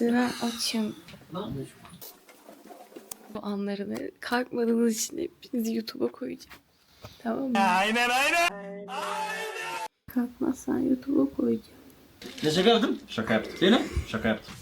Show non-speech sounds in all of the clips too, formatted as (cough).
Ben açım. Bu anlarını kalkmadığınız için hepinizi YouTube'a koyacağım. Tamam mı? Aynen aynen. Kalkmazsan YouTube'a koyacağım. Ne şaka yaptım? Şaka yaptım. Yine? Şaka yaptım.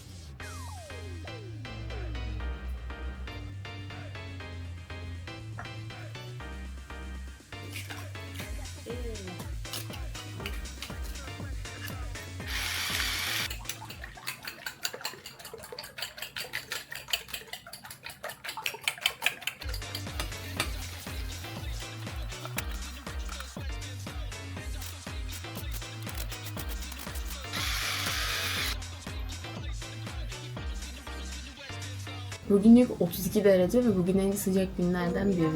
Bugünlük 32 derece ve bugün en sıcak günlerden biri.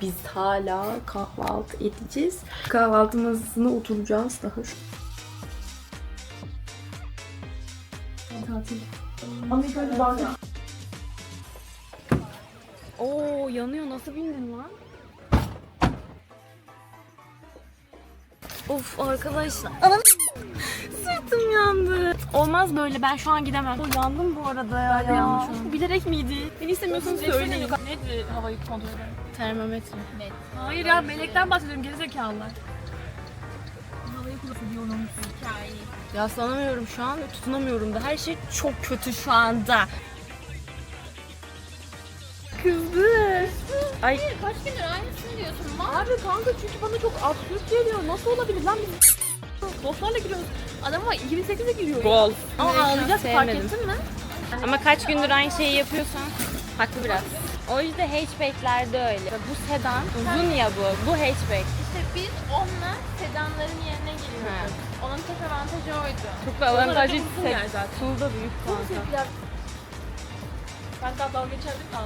Biz hala kahvaltı edeceğiz. Kahvaltı masasına oturacağız daha şu. Tatil. Amerika'da. Oo yanıyor nasıl bindin lan? Of arkadaşlar. Anam sırtım yandı. Olmaz böyle ben şu an gidemem. Yandım bu arada ya. Ben an. Bilerek miydi? Beni istemiyorsanız söyleyin. Nedir havayı kontrol eden? Termometre. Hayır ya melekten bahsediyorum gerizekalılar. Havayı kontrol ediyorum. Hikaye. Yaslanamıyorum şu an ve tutunamıyorum da. Her şey çok kötü şu anda. Ay Kaç gündür aynısını diyorsun lan. Abi kanka çünkü bana çok absürt geliyor. Nasıl olabilir lan biz dostlarla giriyoruz. Adam ama 28'e giriyor. gol. Ama ağlayacak fark Sevmedim. ettin mi? Ama kaç gündür aynı şeyi yapıyorsan haklı biraz. O yüzden hatchbacklerde öyle. Bu sedan uzun ya bu. Bu hatchback. İşte biz onunla sedanların yerine giriyoruz. Onun tek avantajı oydu. Çok bir avantajı uzun yani zaten. Tuğ da büyük kanka. Ben daha dalga geçerdim de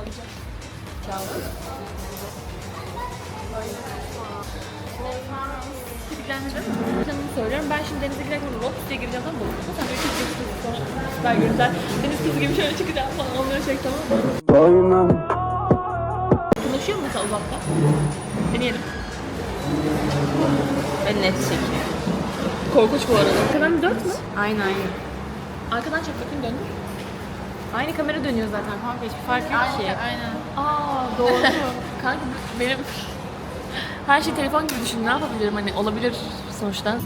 mi? Söylüyorum. Ben şimdi denize girerken diye gireceğim ama bu sen böyle çekeceksin sonra süper görüntüler. Deniz kızı gibi şöyle çıkacağım falan onları çek tamam mı? Konuşuyor mu mesela uzakta? Deneyelim. Ben net çekiyor. Korkunç bu arada. Arkadan dört mü? Aynı. Arkadan çek bakayım döndür. Aynı kamera dönüyor zaten kanka hiçbir fark yok ki. Aynen. Aa doğru. (laughs) Kanka benim (laughs) her şey telefon gibi düşün. Ne yapabilirim hani olabilir sonuçta.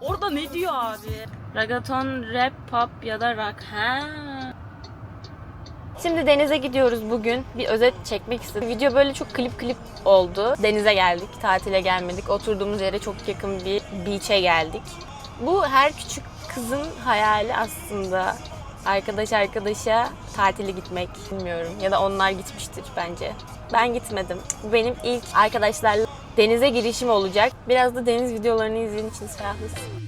Orada ne diyor abi? Ragaton, rap, pop ya da rock. Ha. Şimdi denize gidiyoruz bugün. Bir özet çekmek istedim. Video böyle çok klip klip oldu. Denize geldik, tatile gelmedik. Oturduğumuz yere çok yakın bir beach'e geldik. Bu her küçük kızın hayali aslında. Arkadaş arkadaşa tatile gitmek bilmiyorum. Ya da onlar gitmiştir bence. Ben gitmedim. Bu benim ilk arkadaşlarla denize girişim olacak. Biraz da deniz videolarını izleyin için ferahlısın.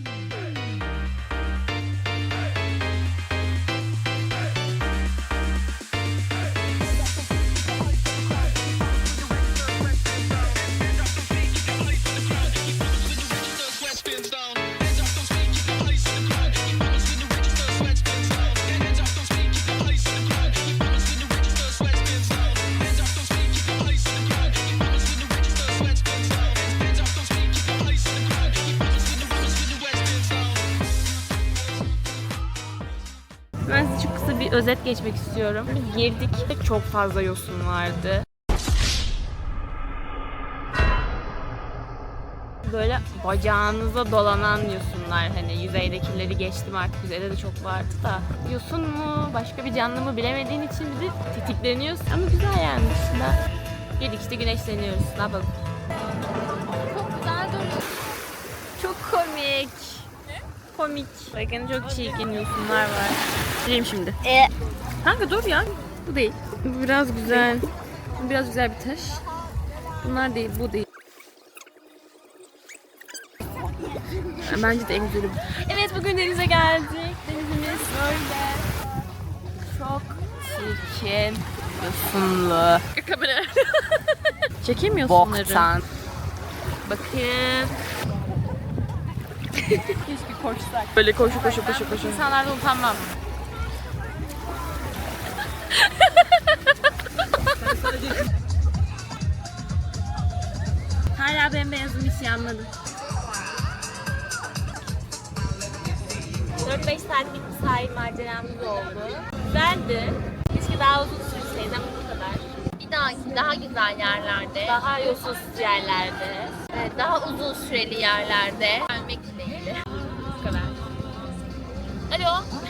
Ben size çok kısa bir özet geçmek istiyorum. Girdik. Çok fazla yosun vardı. Böyle bacağınıza dolanan yosunlar. Hani yüzeydekileri geçtim artık. Yüzeyde de çok vardı da. Yosun mu, başka bir canlı mı bilemediğin için bir de. Ama güzel yani dışında. Girdik işte güneşleniyoruz. Ne yapalım? Çok güzel duruyor. Çok komik. Komik. Bakın çok çirkin yosunlar var. Gireyim şimdi. E. Kanka dur ya. Bu değil. Bu biraz güzel. Bu biraz güzel bir taş. Bunlar değil, bu değil. Bence de en güzeli bu. Evet bugün denize geldik. Denizimiz böyle. Çok çirkin. Yosunlu. Kamera. (laughs) Çekeyim yosunları? Boktan. Bakın. Keşke koşsak. Böyle koşu koşu koşu koşu. İnsanlardan utanmam. Hala bembeyazım hiç yanmadı. 4-5 saatlik bir sahil maceramız oldu. Güzeldi. Keşke daha uzun sürseydi ama bu kadar. Bir dahaki daha güzel yerlerde, Daha yosunsuz yerlerde. daha uzun süreli yerlerde Bu kadar. Alo. Nasılsın babacığım?